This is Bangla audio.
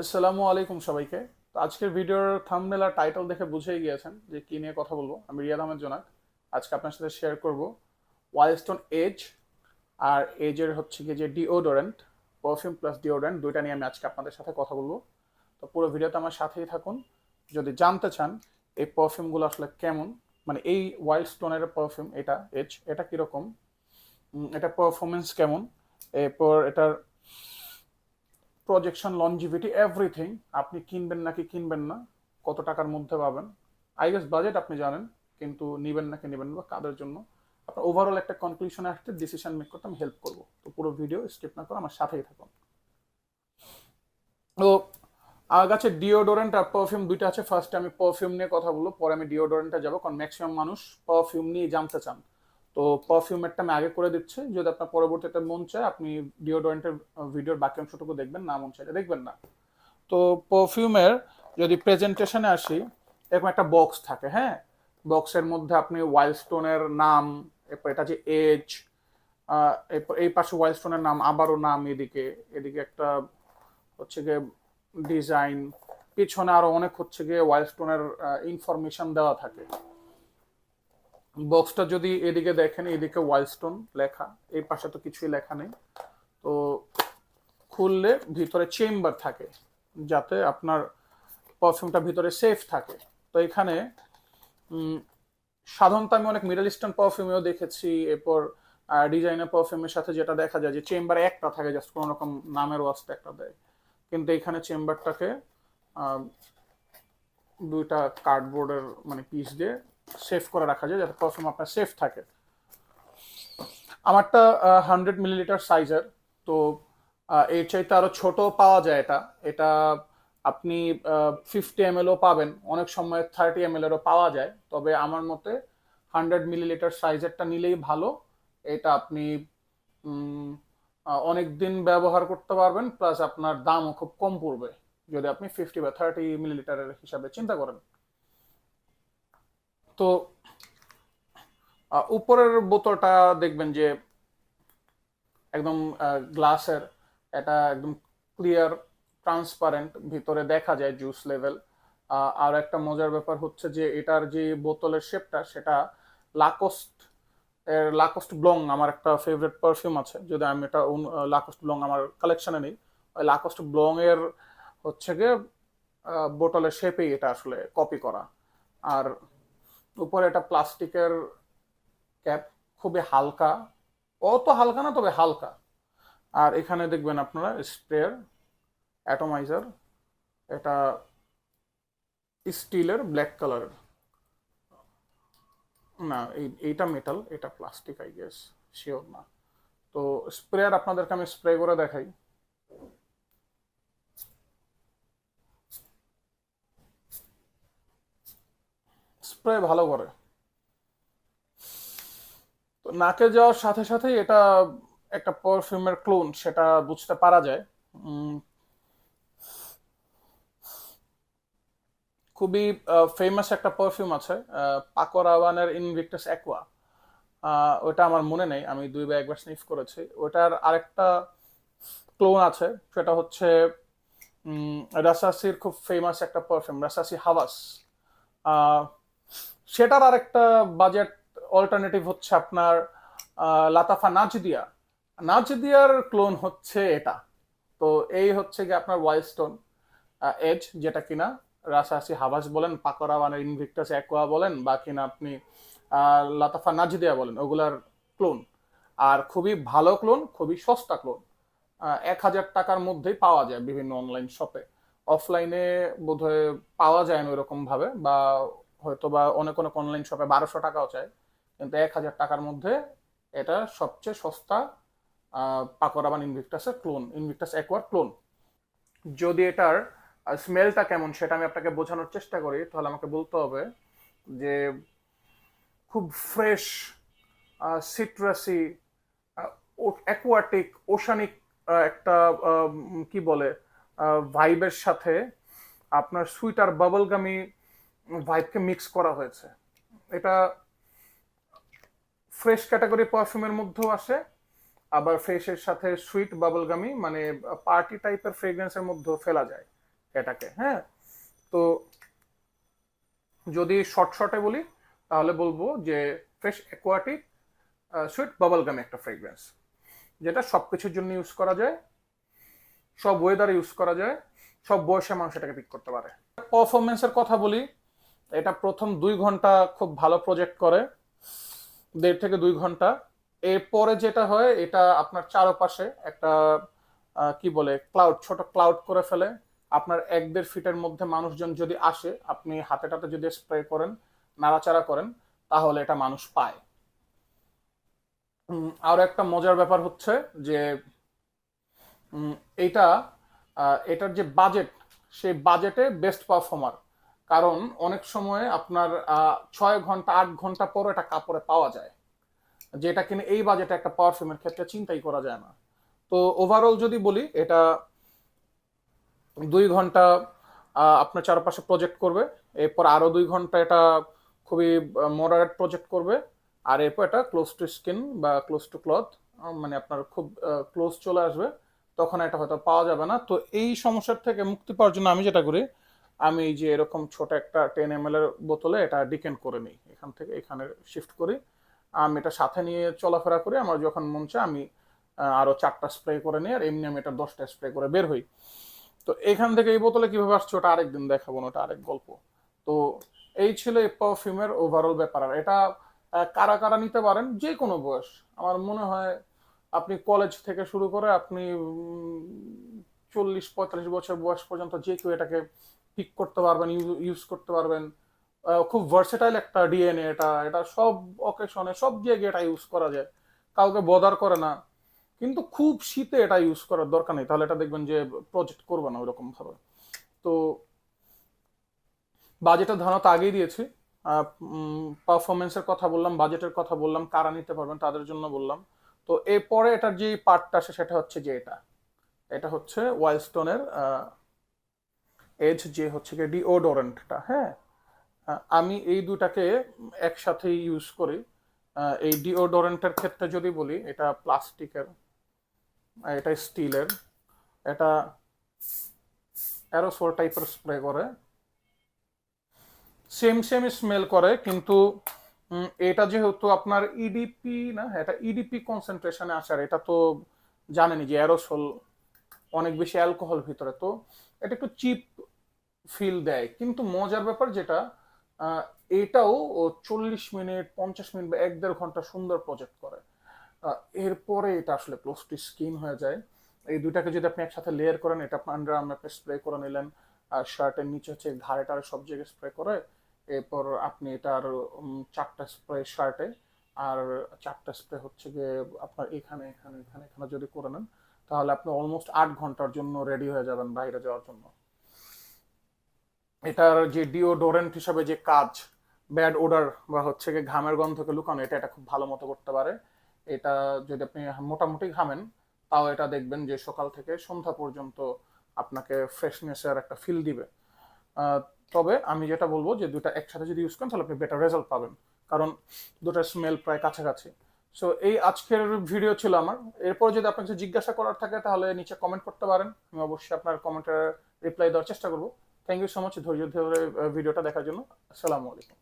আসসালামু আলাইকুম সবাইকে। তো আজকের ভিডিওর থাম্বনেল আর টাইটেল দেখে বুঝেই গিয়েছেন যে কি নিয়ে কথা বলব। আমি রিয়াদ আহমেদ জোনাক। আজকে আপনার সাথে শেয়ার করব ওয়াইল্ডস্টোন এজ আর এজের হচ্ছে গিয়ে যে ডিওডোরেন্ট পারফিউম প্লাস ডিওডোরেন্ট দুইটা নিয়ে আমি আজকে আপনাদের সাথে কথা বলব। তো পুরো ভিডিওতে আমার সাথেই থাকুন। যদি জানতে চান এই পারফিউমগুলো আসলে কেমন মানে এই ওয়াইল্ড স্টোনের পারফিউম এটা এজ এটা কীরকম এটা পারফরমেন্স কেমন, এরপর এটার প্রজেকশন লঞ্জিভিটি এভরিথিং আপনি কিনবেন নাকি কিনবেন না, কত টাকার মধ্যে পাবেন আই গেস বাজেট আপনি জানেন, কিন্তু নিবেন নাকি নেবেন বা কাদের জন্য, আপনার ওভারঅল একটা কনক্লুশনে আসতে ডিসিশন মেক করতে আমি হেল্প করব। তো পুরো ভিডিও স্কিপ না করে আমার সাথেই থাকুন। তো আমার কাছে ডিওডোরেন্ট আর পারফিউম দুইটা আছে ফার্স্টে আমি পারফিউম নিয়ে কথা বলব, পরে আমি ডিওডোরেন্টে যাব, কারণ ম্যাক্সিমাম মানুষ পারফিউম নিয়ে জানতে চান। তো পারফিউমেরটা আমি আগে করে দিচ্ছি। যদি আপনার পরবর্তীতে মন চায়, আপনি ডিওডোরেন্টের ভিডিওর বাকি অংশটুকু দেখবেন, না মন চাইলে দেখবেন না। তো পারফিউমের যদি প্রেজেন্টেশনে আসি, এরকম একটা বক্স থাকে হ্যাঁ? বক্সের মধ্যে আপনি ওয়াইল্ডস্টোনের নাম, এরপর এটা যে এজ এই পাশে ওয়াইল্ডস্টোনের নাম, আবারও নাম এদিকে এদিকে একটা হচ্ছে গিয়ে ডিজাইন পিছনে আরও অনেক হচ্ছে গিয়ে ওয়াইল্ডস্টোনের ইনফরমেশন দেওয়া থাকে। বক্সটা যদি এদিকে দেখেন, এদিকে ওয়াইল্ডস্টোন লেখা, এই পাশে তো কিছুই লেখা নেই। তো খুললে ভিতরে চেম্বার থাকে, যাতে আপনার পারফিউমটা ভিতরে সেফ থাকে। তো এখানে সাধারণত আমি অনেক মিডল ইস্টার্ন পারফিউমেও দেখেছি, এরপর ডিজাইনার পারফিউমের সাথে যেটা দেখা যায় যে চেম্বারে একটা থাকে জাস্ট কোনো রকম নামের ওয়াস্তে একটা দেয়। কিন্তু এখানে চেম্বারটাকে দুইটা কার্ডবোর্ডের মানে পিস দিয়ে সেভ করে রাখা যায় যাতে পারফিউম আপনার সেফ থাকে। আমারটা হান্ড্রেড মিলিলিটার সাইজের তো এর চাইতে আরও ছোট পাওয়া যায় এটা। এটা আপনি ফিফটি এম এলও পাবেন। অনেক সময় থার্টি এম এরও পাওয়া যায়। তবে আমার মতে হান্ড্রেড মিলিলিটার সাইজেরটা নিলেই ভালো। এটা আপনি অনেক দিন ব্যবহার করতে পারবেন প্লাস আপনার দামও খুব কম পড়বে। যদি আপনি ফিফটি বা থার্টি মিলিলিটারের হিসাবে চিন্তা করেন। তো উপরের বোতলটা দেখবেন যে একদম গ্লাসের এটা একদম ক্লিয়ার ট্রান্সপারেন্ট ভিতরে দেখা যায় জুস লেভেল আর একটা মজার ব্যাপার হচ্ছে যে এটার যে বোতলের শেপটা সেটা লাকোস্ট এর লাকোস্ট ব্লং আমার একটা ফেভারিট পারফিউম আছে। যদি আমি এটা লাকোস্ট ব্লং আমার কালেকশনে নেই, ওই লাকোস্ট ব্লং এর হচ্ছে গিয়ে বোতলের শেপেই এটা আসলে কপি করা। আর উপরে এটা প্লাস্টিকের ক্যাপ, খুবই হালকা। অত হালকা না, তবে হালকা। আর এখানে দেখবেন আপনারা স্প্রেয়ার, অ্যাটোমাইজার। এটা স্টিলের ব্ল্যাক কালারের। না, এই, এইটা মেটাল, এটা প্লাস্টিক, আই গেস। শিওর না। তো স্প্রেয়ার আপনাদেরকে আমি স্প্রে করে দেখাই। স্প্রে ভালো করে। তো নাকে যাওয়ার সাথে সাথেই এটা একটা পারফিউমের ক্লোন সেটা বুঝতে পারা যায়। খুবই ফেমাস একটা পারফিউম আছে পাকো রাওয়ানের ইনভিক্টাস অ্যাকোয়া ওটা আমার মনে নেই, আমি দুই বা একবার স্নিফ করেছি। ওটার আরেকটা ক্লোন আছে, সেটা হচ্ছে রাসাসির খুব ফেমাস একটা পারফিউম রাসাসি হাওয়াস। সেটার আরেকটা বাজেট অল্টারনেটিভ হচ্ছে আপনার লাতাফা নাজদিয়া। নাজদিয়ার ক্লোন হচ্ছে এটা। তো এই হচ্ছে কি আপনার ওয়াইল্ডস্টোন এজ যেটা কিনা রাসাসি হাবাস বলেন পাকোরা মানে ইনভিক্টাস অ্যাকোয়া বলেন, বা কিনা আপনি লাতাফা নাজদিয়া বলেন, ওগুলার ক্লোন আর খুবই ভালো ক্লোন খুবই সস্তা ক্লোন এক হাজার টাকার মধ্যেই পাওয়া যায় বিভিন্ন অনলাইন শপে অফলাইনে বোধহয় পাওয়া যায় না ওরকম ভাবে বা হয়তো বা অনেক অনেক অনলাইন শপে বারোশো টাকাও চায়, কিন্তু এক হাজার টাকার মধ্যে এটা সবচেয়ে সস্তা পাকোরাবান ইনভিক্টাসের ক্লোন ইনভিক্টাস অ্যাকোয়ার ক্লোন যদি এটার স্মেলটা কেমন সেটা আমি আপনাকে বোঝানোর চেষ্টা করি, তাহলে আমাকে বলতে হবে যে খুব ফ্রেশ সিট্রাসি অ্যাকোয়াটিক ওশানিক একটা কি বলে ভাইবের সাথে আপনার সুইটার বাবলগামি ভাইবকে মিক্স করা হয়েছে। এটা ফ্রেশ ক্যাটাগরি পারফিউমের মধ্যেও আসে, আবার ফ্রেশের সাথে সুইট বাবলগামি মানে পার্টি টাইপের ফ্রেগ্রেন্সের মধ্যেও ফেলা যায় এটাকে হ্যাঁ? তো যদি শর্ট শর্টে বলি, তাহলে বলব যে ফ্রেশ অ্যাকোয়াটিক সুইট বাবলগামি একটা ফ্রেগরেন্স যেটা সব কিছুর জন্য ইউজ করা যায়, সব ওয়েদারে ইউজ করা যায়, সব বয়সে মানুষ এটাকে পিক করতে পারে। পারফরমেন্সের কথা বলি এটা প্রথম দুই ঘণ্টা খুব ভালো প্রজেক্ট করে, দেড় থেকে দুই ঘণ্টা। এরপরে যেটা হয়, এটা আপনার চারপাশে একটা কি বলে ক্লাউড ছোট ক্লাউড করে ফেলে। আপনার এক দেড় ফিটের মধ্যে মানুষজন যদি আসে, আপনি হাতে টাতে যদি স্প্রে করেন, নাড়াচাড়া করেন, তাহলে এটা মানুষ পায়। আরও একটা মজার ব্যাপার হচ্ছে যে এইটা এটার যে বাজেট সেই বাজেটে বেস্ট পারফর্মার কারণ অনেক সময় আপনার ছয় ঘণ্টা, আট ঘণ্টা পর এটা কাপড়ে পাওয়া যায়। যেটা কিনা এই বাজেটে একটা পারফিউমের ক্ষেত্রে চিন্তাই করা যায় না। তো ওভারঅল যদি বলি, এটা দুই ঘণ্টা আপনার চারপাশে প্রজেক্ট করবে। এরপর আরও দুই ঘণ্টা এটা খুবই মডারেট প্রজেক্ট করবে। আর এরপর এটা ক্লোজ টু স্কিন বা ক্লোজ টু ক্লথ মানে আপনার খুব ক্লোজ চলে আসবে। তখন এটা হয়তো পাওয়া যাবে না। তো এই সমস্যার থেকে মুক্তি পাওয়ার জন্য আমি যেটা করি আমি এই যে এরকম ছোট একটা টেন এম এর বোতলে এটা ডিকেন করে নিই। এখান থেকে এখানে শিফট করি। আমি এটা সাথে নিয়ে চলাফেরা করি। আমার যখন মন চায় আমি আরও আরও চারটা স্প্রে করে নিই আর এমনি আমি এটা দশটা স্প্রে করে বের হই। তো এখান থেকে এই বোতলে কীভাবে আসছে ওটা আরেকদিন দেখাবো না, ওটা আরেক গল্প। তো এই ছিল এই পারফিউমের ওভারঅল ব্যাপার। আর এটা কারা কারা নিতে পারেন? যে কোনো বয়স। আমার মনে হয় আপনি কলেজ থেকে শুরু করে আপনি চল্লিশ পঁয়তাল্লিশ বছর বয়স পর্যন্ত যে কেউ এটাকে পিক করতে পারবেন ইউজ করতে পারবেন। খুব ভার্সেটাইল একটা ডিএনএ এটা এটা সব অকেশনে সব জায়গায় এটা ইউজ করা যায়। কাউকে বদার করে না, কিন্তু খুব শীতে এটা ইউজ করার দরকার নেই। তাহলে এটা দেখবেন যে প্রজেক্ট করবে না ওইরকম ভাবে তো বাজেটের ধারণা তো আগেই দিয়েছি। পারফরমেন্সের কথা বললাম বাজেটের কথা বললাম, কারা নিতে পারবেন তাদের জন্য বললাম। তো এরপরে এটার যে পার্টটা আসে সেটা হচ্ছে যে এটা। এটা হচ্ছে ওয়াইল্ডস্টোনের এজ যে হচ্ছে গিয়ে ডিওডোরেন্টটা হ্যাঁ? আমি এই দুটাকে একসাথে ইউজ করি। এই ডিওডোরেন্টের ক্ষেত্রে যদি বলি, এটা প্লাস্টিকের এটা স্টিলের এটা অ্যারোসোল টাইপের স্প্রে করে। সেম সেম স্মেল করে, কিন্তু এটা যেহেতু আপনার ইডিপি না, এটা ইডিপি কনসেন্ট্রেশনে আসার এটা তো জানেনই যে অ্যারোসোল অনেক বেশি অ্যালকোহল ভিতরে। তো, এটা একটু চিপ ফিল দেয়। কিন্তু মজার ব্যাপার যেটা এটাও চল্লিশ মিনিট, পঞ্চাশ মিনিট বা এক দেড় ঘণ্টা সুন্দর প্রজেক্ট করে। এরপরে এটা আসলে ক্লোজ টু স্কিন হয়ে যায়। এই দুইটাকে যদি আপনি একসাথে লেয়ার করেন, এটা আপনার আন্ডার আর্মে আপনি স্প্রে করে নিলেন, আর শার্টের নিচে হচ্ছে ঘাড়ে টাড়ে সব জায়গায় স্প্রে করে, এরপর আপনি এটার চারটা স্প্রে শার্টে আর চারটা স্প্রে হচ্ছে গিয়ে আপনার এখানে এখানে এখানে এখানে যদি করে নেন, তাহলে আপনি অলমোস্ট আট ঘণ্টার জন্য রেডি হয়ে যাবেন বাইরে যাওয়ার জন্য। এটার যে ডিওডোরেন্ট হিসাবে যে কাজ ব্যাড ওডার বা হচ্ছে গিয়ে ঘামের গন্ধকে লুকানো, এটা এটা খুব ভালো মতো করতে পারে। এটা যদি আপনি মোটামুটি ঘামেন, তাও এটা দেখবেন যে সকাল থেকে সন্ধ্যা পর্যন্ত আপনাকে ফ্রেশনেসের একটা ফিল দিবে। তবে আমি যেটা বলব যে দুটা একসাথে যদি ইউজ করেন, তাহলে আপনি বেটার রেজাল্ট পাবেন। কারণ দুটার স্মেল প্রায় কাছাকাছি। সো এই আজকের ভিডিও ছিল আমার। এরপর যদি আপনার কিছু জিজ্ঞাসা করার থাকে, তাহলে নিচে কমেন্ট করতে পারেন। আমি অবশ্যই আপনার কমেন্টের রিপ্লাই দেওয়ার চেষ্টা করব। থ্যাংক ইউ সো মাচ ধৈর্য ধরে ভিডিওটা দেখার জন্য। আসসালামু আলাইকুম।